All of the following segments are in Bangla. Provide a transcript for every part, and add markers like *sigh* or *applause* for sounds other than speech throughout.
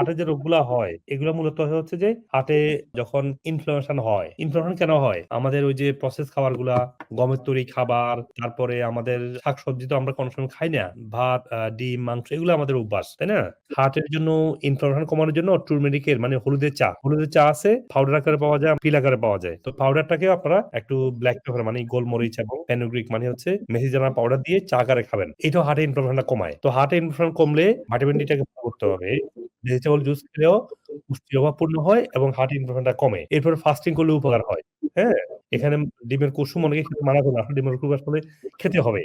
হার্টে যে রোগগুলা হয়, এগুলো মূলত হচ্ছে যে হার্টে যখন ইনফ্লামেশন হয় ইনফ্লামেশন কেন হয়? আমাদের ওই যে প্রসেস খাবারগুলা, গমের তৈরি খাবার, তারপরে আমাদের শাকসবজি তো আমরা কোনো সময় খাই না, ভাত ডিম, মাংস, এগুলো আমাদের অভ্যাস, তাই না? হার্টের জন্য ইনফ্লামেশন কমানোর জন্য টুরমেরিকের মানে হলুদের চা হলুদের চা আছে পাউডার আকারে পাওয়া যায় পিল আকারে পাওয়া যায়। তো পাউডারটাকে আপনারা একটু ব্ল্যাক পেপার মানে গোলমরিচ এবং ফেনুগ্রিক মানে হচ্ছে মেসিজানা পাউডার দিয়ে চা আকারে খাবেন। এটাও হার্টের ইনফ্লামেশনটা কমায়। তো হার্টের ইনফ্লামেশন কমলে ভিটামিন ডিটাকে করতে হবে। ভেজিটেবল জুস খেলেও পুষ্টি অভাব পূর্ণ হয় এবং হার্ট ইনফ্লামেশনটা কমে। এরপর ফাস্টিং করলে উপকার হয়। হ্যাঁ? এখানে ডিমের কুসুম অনেকে খেতে মানা করে আসলে ডিমের কুসুম আসলে খেতে হবে।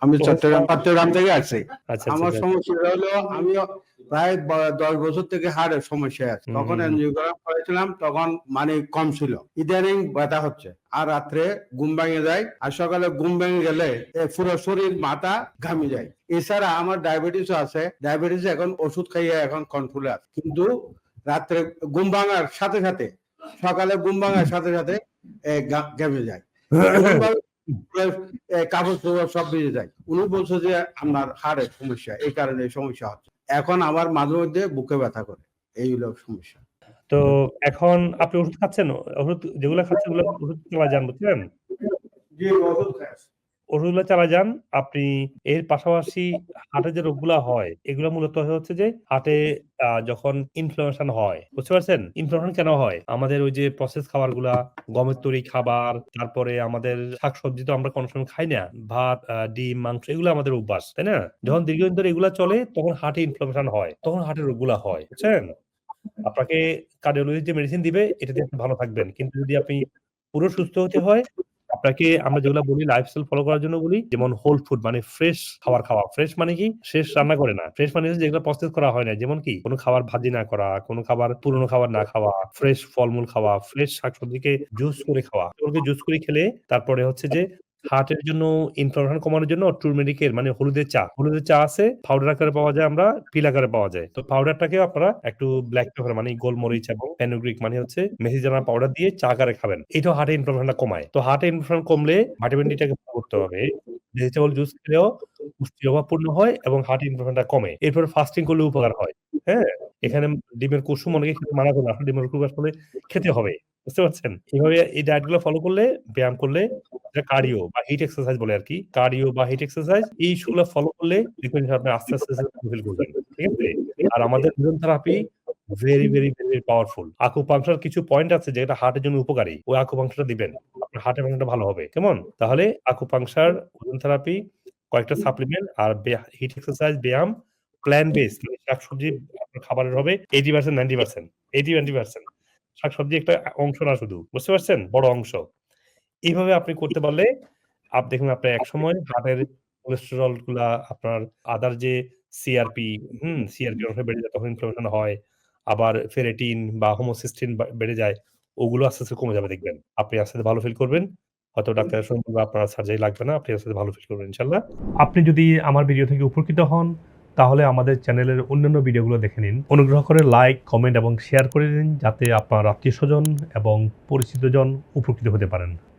আমি চট্টগ্রাম চট্টগ্রাম থেকে আসছি। আচ্ছা আমার আচ্ছা। সমস্যা হলো আমি প্রায় দশ বছর থেকে হাড়ের সমস্যা আছে। তখন এনজিওগ্রাম করেছিলাম তখন মানে কম ছিল। ইদানিং ব্যথা হচ্ছে। আর রাত্রে ঘুম ভেঙে যায় আর সকালে ঘুম ভেঙে গেলে পুরো শরীর মাথা ঘামে যায়। এছাড়া আমার ডায়াবেটিস আছে। ডায়াবেটিস এখন ওষুধ খাইয়ে এখন কন্ট্রোলে আছে। কিন্তু রাত্রে ঘুম ভাঙার সাথে সাথে সকালে ঘুম ভাঙার সাথে সাথে ঘেমে যায়। *laughs* কাগজ সব ভিজে যায়। উনি বলছে যে আপনার হাড়ের সমস্যা এই কারণে সমস্যা হচ্ছে। এখন আবার মাঝে মধ্যে বুকে ব্যথা করে। এই হলো সমস্যা। তো এখন আপনি ওষুধ খাচ্ছেন? ওষুধ যেগুলো খাচ্ছেন ওগুলো ওষুধ জানব বুঝছেন যে ওষুধ খায় ওষুধগুলো চালা যান, আপনি এর পাশাপাশি হাটে যে রোগগুলা হয়, এগুলো মূলত হচ্ছে যে হাটে যখন ইনফ্লামেশন হয়, বুঝতে পারছেন? ইনফ্লামেশন কেন হয়? আমাদের ওই যে প্রসেস খাবারগুলা, গমের তৈরি খাবার, তারপরে আমাদের শাকসবজি তো আমরা কোনো সময় খাই না, ভাত ডিম, মাংস, এগুলো আমাদের অভ্যাস, তাই না? যখন দীর্ঘদিন ধরে এগুলা চলে, তখন হাটে ইনফ্লামেশন হয়, তখন হার্টের রোগগুলা হয়, বুঝছেন? আপনাকে কার্ডিওলজির যে মেডিসিন দিবে, এটা দিয়ে আপনি ভালো থাকবেন, কিন্তু যদি আপনি পুরো সুস্থ হতে হয় আপনাকে আমরা যেগুলো বলি লাইফস্টাইল ফলো করার জন্য বলি, যেমন হোল ফুড মানে ফ্রেশ খাবার খাওয়া। ফ্রেশ মানে কি? শেষ রান্না করে না। ফ্রেশ মানে যেগুলো প্রস্তুত করা হয় না, যেমন কি কোনো খাবার ভাজি না করা, কোনো খাবার পুরনো খাবার না খাওয়া ফ্রেশ ফলমূল খাওয়া ফ্রেশ শাকসবজিকে জুস করে খাওয়া। জুস করে খেলে তারপরে হচ্ছে যে হার্টের জন্য ইনফ্লামেশন কমানোর জন্য টুরমেরিকের মানে হলুদের চা। হলুদের চা আছে পাউডার আকারে পাওয়া যায় আমরা পিল আকারে পাওয়া যায়। তো পাউডারটাকে আপনারা একটু ব্ল্যাক পেপার মানে গোলমরিচ এবং ফেনুগ্রিক মানে হচ্ছে মেসিজানা পাউডার দিয়ে চা আকারে খাবেন। এটাও হার্টের ইনফ্লামেশনটা কমায়। তো হার্টের ইনফ্লামেশন কমলে ভিটামিন ডিটাকে করতে হবে। ভেজিটেবল জুস খেলেও পুষ্টি অভাবপূর্ণ হয় এবং হার্ট ইনফ্লামেশনটা কমে। এরপর ফাস্টিং করলে উপকার হয়। হ্যাঁ? এখানে ডিমের কুসুম অনেকে খেতে মানা করে আসলে ডিমের কুসুম আসলে খেতে হবে বুঝতে পারছেন? এভাবে এই ডায়েটগুলো ফলো করলে ব্যায়াম করলে কার্ডিও বা হিট এক্সারসাইজ বলে আর কি কার্ডিও বা হিট এক্সারসাইজ এই গুলো ফলো করলে দেখবেন আপনি আস্তে আস্তে ফিল করবেন ঠিক আছে? আর আমাদের vision therapy very very very powerful acupuncture কিছু পয়েন্ট আছে যেটা হার্টের জন্য উপকারী ওই আকুপাংশাটা দিবেন আপনার হার্টের ফাংশনটা ভালো হবে কেমন? তাহলে আকুপাংশার ওজন থেরাপি কয়েকটা সাপ্লিমেন্ট আর হিট এক্সারসাইজ ব্যায়াম প্ল্যান বেস মানে শাকসবজি আপনার খাবারের হবে eighty percent ninety percent eighty ninety percent শাকসবজি একটা অংশ না শুধু, বুঝতে পারছেন? বড় অংশ। এইভাবে আপনি করতে পারলে আপনি দেখুন আপনার এক সময় হার্টের কোলেস্টেরলগুলা আপনার আদার যে সিআরপি হুম সিআরপি অংশ বেড়ে যায়, তখন ইনফ্লামেশন হয়, আবার ফেরেটিন বা হোমোসিস্টিন বেড়ে যায়, ওগুলো আস্তে আস্তে কমে যাবে, দেখবেন। আপনি আস্তে আস্তে ভালো ফিল করবেন। হয়তো ডাক্তারের সঙ্গে আপনার সার্জারি লাগবে না, আপনি আস্তে আস্তে ভালো ফিল করবেন ইনশাল্লাহ আপনি যদি আমার ভিডিও থেকে উপকৃত হন তাহলে আমাদের চ্যানেলের অন্যান্য ভিডিওগুলো দেখে নিন। অনুগ্রহ করে লাইক, কমেন্ট এবং শেয়ার করে দিন যাতে আপনার আত্মীয় স্বজন এবং পরিচিতজন উপকৃত হতে পারেন।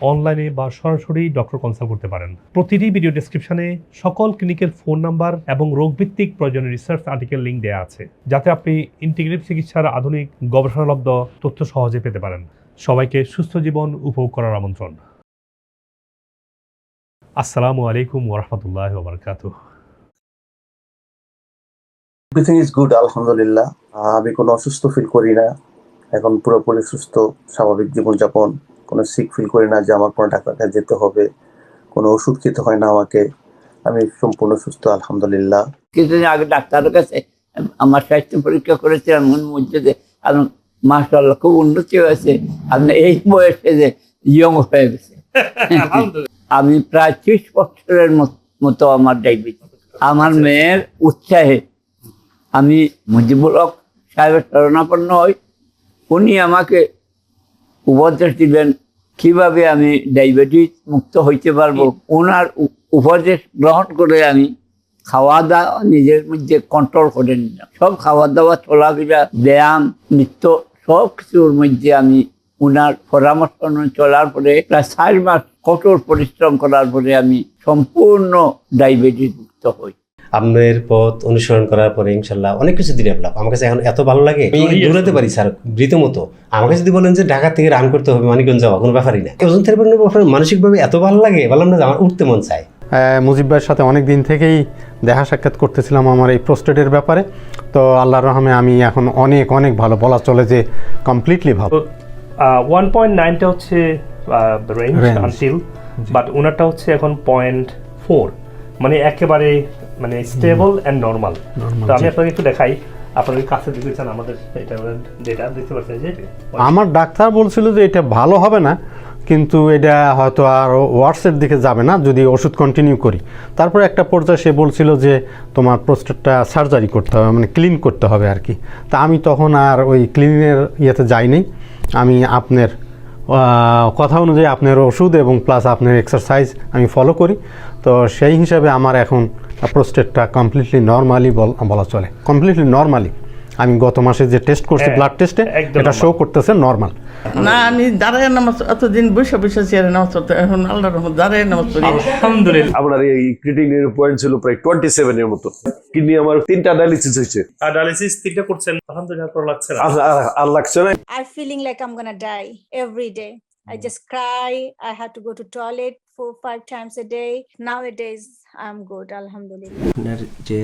অনলাইনে বা সরাসরি ডক্টর কনসাল্ট করতে পারেন। প্রতিটি ভিডিও ডেসক্রিপশনে সকল ক্লিনিকের ফোন নাম্বার এবং রোগভিত্তিক প্রয়োজনীয় রিসার্চ আর্টিকেল লিঙ্ক দেওয়া আছে, যাতে আপনি ইন্টিগ্রেটিভ চিকিৎসার আধুনিক, গবেষণালব্ধ তথ্য সহজে পেতে পারেন। সবাইকে সুস্থ জীবন উপভোগ করার আমন্ত্রণ। আসসালামু আলাইকুম ওরহমতুল্লাহ বারকাতুহ এভরিথিং ইজ গুড আলহামদুলিল্লাহ। আমি কোনো অসুস্থ ফিল করি না। এখন পুরোপুরি সুস্থ, স্বাভাবিক জীবনযাপন কোনো সিক ফিল করি না যে আমার কোনো ডাক্তার কাছে যেতে হবে কোনো ওষুধ খেতে হয় না আমাকে। আমি সম্পূর্ণ সুস্থ আলহামদুলিল্লাহ। কিছুদিন আগে ডাক্তারের কাছে আমার স্বাস্থ্য পরীক্ষা করেছিলাম মন মধ্যে যে কারণ মাসাল্লাহ খুব উন্নতি হয়েছে আপনি এই বয়সে যে ইয়ং হয়ে গেছে। আমি প্রায় ত্রিশ বছরের মত- মতো আমার ডায়াবেটিস। আমার মেয়ের উৎসাহে আমি মুজিবুল হক সাহেবের শরণাপন্ন হই উনি আমাকে উপদেশ দিলেন কীভাবে আমি ডায়াবেটিস মুক্ত হইতে পারব? ওনার উপদেশ গ্রহণ করে আমি খাওয়া দাওয়া নিজের মধ্যে কন্ট্রোল করে নিলাম। সব খাওয়া দাওয়া চলাফেরা ব্যায়াম নৃত্য সব কিছুর মধ্যে আমি ওনার পরামর্শ চলার পরে প্রায় চার মাস কঠোর পরিশ্রম করার পরে আমি সম্পূর্ণ ডায়াবেটিস মুক্ত হই। আপনার পথ অনুসরণ করার পরে ইনশাল্লাহ অনেক কিছু ডেভেলপ আমার কাছে এখন এত ভালো লাগে আমি দৌড়াতে পারি স্যার রীতিমতো। আমাকে যদি বলেন যে ঢাকা থেকে রান করতে হবে মানিকগঞ্জ যাওয়া কোনো ব্যাপারই না। ওজন থেরাপির ব্যাপারে মানসিকভাবে এত ভালো লাগে বললাম না আমার উঠতে মন চায়। মুজিব ভাইয়ের সাথে অনেক দিন থেকেই দেখা সাক্ষাৎ করতেছিলাম আমার এই প্রোস্টেটের ব্যাপারে। তো আল্লাহর রহমে আমি এখন অনেক অনেক ভালো বলা চলে যে কমপ্লিটলি ভালো। ওয়ান পয়েন্ট নাইনটা হচ্ছে রেঞ্জ। আনটিল বাট ওনারটা হচ্ছে এখন পয়েন্ট ফোর মানে একেবারে মানে স্টেবল অ্যান্ড নর্মাল তো আমি আপনাকে একটু দেখাই। আপনাদের কাছে দেখতে চান আমাদের এটা ডেটা দেখতে পাচ্ছেন যে আমার ডাক্তার বলছিল যে এটা ভালো হবে না কিন্তু এটা হয়তো আর ওয়ার্সের দিকে যাবে না যদি ওষুধ কন্টিনিউ করি। তারপরে একটা পর্যায়ে সে বলছিল যে তোমার প্রোস্টেটটা সার্জারি করতে হবে মানে ক্লিন করতে হবে আর কি। তা আমি তখন আর ওই ক্লিনের ইয়েতে যাইনি। আমি আপনার কথা অনুযায়ী আপনার ওষুধ এবং প্লাস আপনার এক্সারসাইজ আমি ফলো করি। তো সেই হিসাবে আমার এখন প্রোস্টেটটা কমপ্লিটলি নর্মালি বলা চলে। কমপ্লিটলি নর্মালি আমি গত মাসে যে টেস্ট করছি হ্যাঁ, ব্লাড টেস্টে এটা শো করতেছে নর্মাল না আমি দাঁড়ায় নামাজ অতদিন বসে বসে চেয়ারে নামাজ পড়তে এখন আল্লাহ রহমত দাঁড়ায় নামাজ পড়ি। আলহামদুলিল্লাহ। আপনার এই ক্রিটিনিনের পয়েন্ট ছিল প্রায় টোয়েন্টি সেভেন এর মতো। কিডনি আমার তিনটা ডায়ালিসিস হয়েছে। ডায়ালিসিস তিনটা করছেন আলহামদুলিল্লাহ ভালো লাগছে না। আর- আর- আর লাগছে না। I'm feeling like I'm gonna die every day. I just cry. I had to go to toilet four, five times a day. Nowadays, I'm good, alhamdulillah. আপনার যে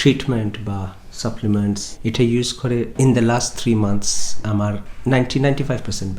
ট্রিটমেন্ট বা সাপ্লিমেন্টস এটা ইউজ করে in the last three months আমার নাইনটি নাইনটি ফাইভ পার্সেন্ট